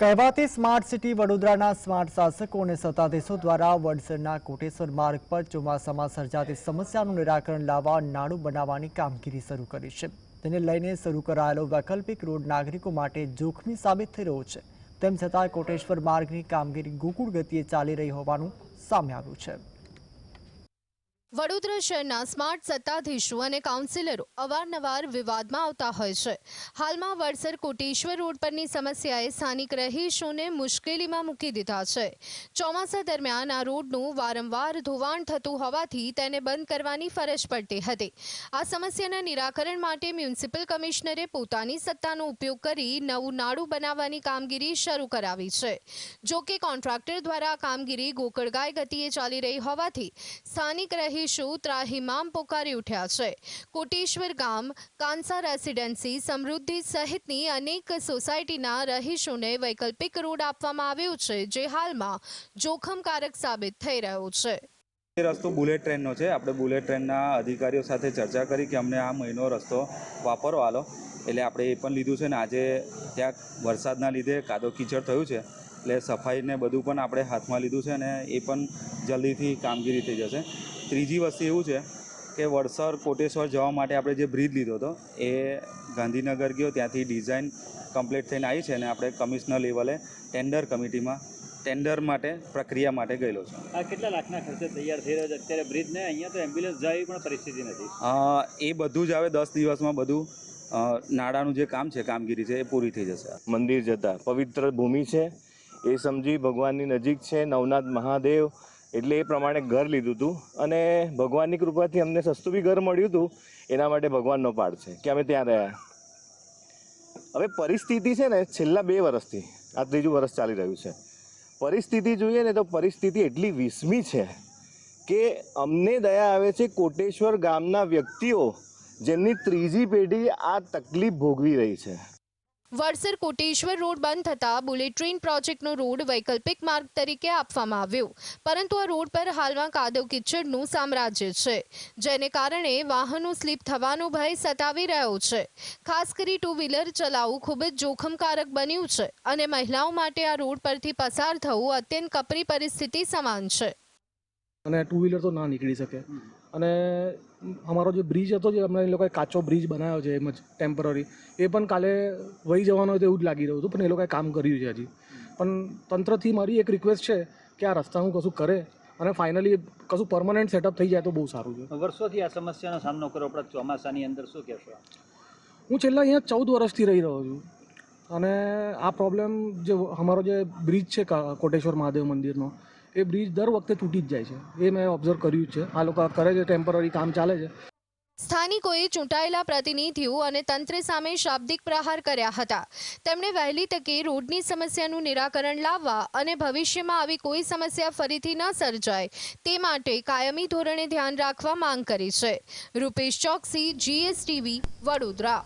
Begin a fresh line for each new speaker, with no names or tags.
કહેવાતી smart city વડોદરાના smart શાસકો અને સત્તાધીશો દ્વારા વડસરના કોટેશ્વર માર્ગ પર ચોમાસામાં સર્જાતી સમસ્યાનું નિરાકરણ લાવવા નાણું બનાવવાની કામગીરી શરૂ કરી છે. તેને લઈને શરૂ કરાયેલો વૈકલ્પિક રોડ નાગરિકો માટે જોખમી સાબિત થઈ રહ્યો છે. તેમ છતાં કોટેશ્વર માર્ગની કામગીરી ગોકુળ ગતિએ ચાલી રહી હોવાનું સામે આવ્યું છે.
વડોદરા શહેરના સ્માર્ટ સત્તાધીશો અને કાઉન્સિલરો અવારનવાર વિવાદમાં આવતા હોય છે. હાલમાં વડસર કોટેશ્વર રોડ પરની સમસ્યાએ સ્થાનિક રહીશોને મુશ્કેલીમાં મૂકી દીધા છે. ચોમાસા દરમિયાન આ રોડનું વારંવાર ધોવાણ થતું હોવાથી તેને બંધ કરવાની ફરજ પડતી હતી. આ સમસ્યાના નિરાકરણ માટે મ્યુનિસિપલ કમિશનરે પોતાની સત્તાનો ઉપયોગ કરી નવું નાડું બનાવવાની કામગીરી શરૂ કરાવી છે. જોકે કોન્ટ્રાક્ટર દ્વારા આ કામગીરી ગોકળગાય ગતિએ ચાલી રહી હોવાથી સ્થાનિક રહીશો ત્રાહિમામ પોકારી ઉઠ્યા છે. કોટેશ્વર ગામ, કાંસા રેસિડેન્સી સમૃદ્ધિ સહિતની અનેક સોસાયટીના રહીશોને વૈકલ્પિક રોડ આપવામાં આવ્યો છે, જે હાલમાં જોખમકારક સાબિત થઈ રહ્યો છે.
એ રસ્તો બુલેટ ટ્રેનનો છે. આપણે બુલેટ ટ્રેનના અધિકારીઓ સાથે ચર્ચા કરી કે અમને આ મહિનો રસ્તો વાપરવા આલો. એટલે આપણે એ પણ લીધું છે ને, આજે ત્યાં વરસાદના લીધે કાદો કીચડ થયું છે. એટલે સફાઈને બધું પણ આપણે હાથમાં લીધું છે અને એ પણ જલ્દીથી કામગીરી થઈ જશે. ત્રીજી વસ્તુ એવું છે કે વડસર કોટેશ્વર જવા માટે આપણે જે બ્રિજ લીધો હતો એ ગાંધીનગર ગયો ત્યાંથી ડિઝાઇન કમ્પ્લીટ થઈને આવી છે અને આપણે કમિશનર લેવલે ટેન્ડર કમિટીમાં ટેન્ડર માટે પ્રક્રિયા માટે ગયેલો છું.
આ કેટલા લાખના ખર્ચે તૈયાર થઈ રહ્યો છે? અત્યારે બ્રિજ ને અહીંયા તો એમ્બ્યુલન્સ જાય પણ પરિસ્થિતિ નથી.
અ, એ બધું જ આવે દસ દિવસમાં બધું નાડાનું જે કામ છે કામગીરી છે એ પૂરી થઈ જશે.
મંદિર જતા. પવિત્ર ભૂમિ છે એ સમજી ભગવાનની નજીક છે નવનાથ મહાદેવ એટલે એ પ્રમાણે ઘર લીધું હતું. અને ભગવાનની કૃપાથી અમને સસ્તું બી ઘર મળ્યું હતું. એના માટે ભગવાનનો પાડ છે કે અમે ત્યાં રહ્યા. હવે પરિસ્થિતિ છે ને છેલ્લા બે વર્ષથી આ ત્રીજું વર્ષ ચાલી રહ્યું છે. પરિસ્થિતિ જોઈએ ને તો પરિસ્થિતિ એટલી વિસ્મી છે કે અમને દયા આવે છે કોટેશ્વર ગામના વ્યક્તિઓ જેમની ત્રીજી પેઢી આ તકલીફ ભોગવી રહી છે.
વડસર કોટેશ્વર રોડ બંધ થતાં બુલેટ ટ્રેન પ્રોજેક્ટનો રોડ વૈકલ્પિક માર્ગ તરીકે આપવામાં આવ્યો. પરંતુ આ રોડ પર હાલમાં કાદવ કિચડનું સામ્રાજ્ય છે, જેને કારણે વાહનો સ્લીપ થવાનો ભય સતાવી રહ્યો છે. ખાસ કરી ટુ વ્હીલર ચલાવવું ખૂબ જ જોખમકારક બન્યું છે અને મહિલાઓ માટે આ રોડ પરથી પસાર થવું અત્યંત કપરી પરિસ્થિતિ સમાન છે.
અને ટુ વ્હીલર તો ના નીકળી શકે. અને અમારો જે બ્રિજ હતો જે હમણાં એ લોકોએ કાચો બ્રિજ બનાવ્યો છે એમ જ ટેમ્પરરી એ પણ કાલે વહી જવાનો હોય તેવું એવું જ લાગી રહ્યું હતું પણ એ લોકોએ કામ કર્યું છે હજી. પણ તંત્રથી મારી એક રિક્વેસ્ટ છે કે આ રસ્તાનું કશું કરે અને ફાઇનલી કશું પરમનન્ટ સેટઅપ થઈ જાય તો બહુ સારું છે.
વર્ષોથી આ સમસ્યાનો સામનો કરવો પડે ચોમાસાની અંદર શું કહેશો
હું છેલ્લા અહીંયા ચૌદ વર્ષથી રહી રહ્યો છું. અને આ પ્રોબ્લેમ જે અમારો જે બ્રિજ છે કોટેશ્વર મહાદેવ મંદિરનો એ બ્રિજ દર વખતે તૂટી જ જાય છે. એ મેં ઓબ્ઝર્વ કર્યું છે. આ લોકો કરે છે ટેમ્પરરી કામ ચાલે છે.
સ્થાનિકોએ ચૂંટાયેલા પ્રતિનિધિઓ અને તંત્ર સામે શાબ્દિક પ્રહાર કર્યા હતા. તેમણે વહેલી તકે રોડની સમસ્યાનું નિરાકરણ લાવવા અને ભવિષ્યમાં આવી કોઈ સમસ્યા ફરીથી ન સર્જાય તે માટે કાયમી ધોરણે ધ્યાન રાખવા માંગ કરી છે. રૂપેશ ચોકસી જીએસટીવી વડોદરા.